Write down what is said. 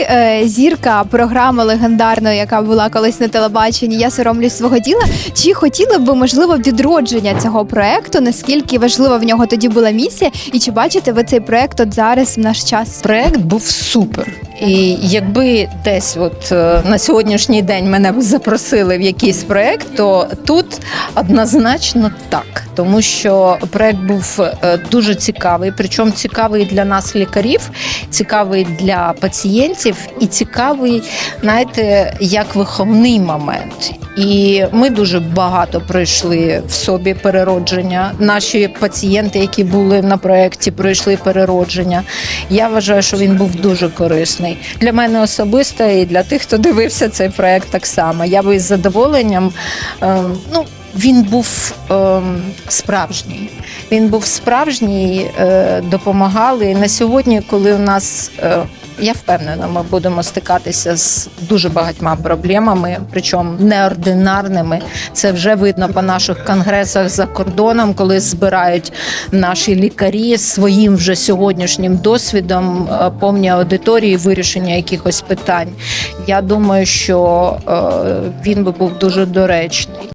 е, зірка програми легендарної, яка була колись на телебаченні. Я соромлюсь свого діла. Чи хотіли б ви можливо відродження цього проекту? Наскільки важлива в нього тоді була місія? І чи бачите ви цей проект от зараз в наш час? Проект був супер. І якби десь от е, на сьогоднішній день мене б запросили в якийсь проект, то тут однозначно так, тому що проект був е, дуже цікавий, причому цікавий для нас, лікарів, цікавий для пацієнтів і цікавий, знаєте, як виховний момент. І ми дуже багато пройшли в собі переродження. Наші пацієнти, які були на проєкті, пройшли переродження. Я вважаю, що він був дуже корисний для мене особисто і для тих, хто дивився цей проект так само. Я би із задоволенням. ем, ну, він був е, справжній. Він був справжній, е, допомагали. І на сьогодні, коли у нас е, я впевнена, ми будемо стикатися з дуже багатьма проблемами, причому неординарними. Це вже видно по наших конгресах за кордоном, коли збирають наші лікарі своїм вже сьогоднішнім досвідом е, повні аудиторії вирішення якихось питань. Я думаю, що е, він би був дуже доречний.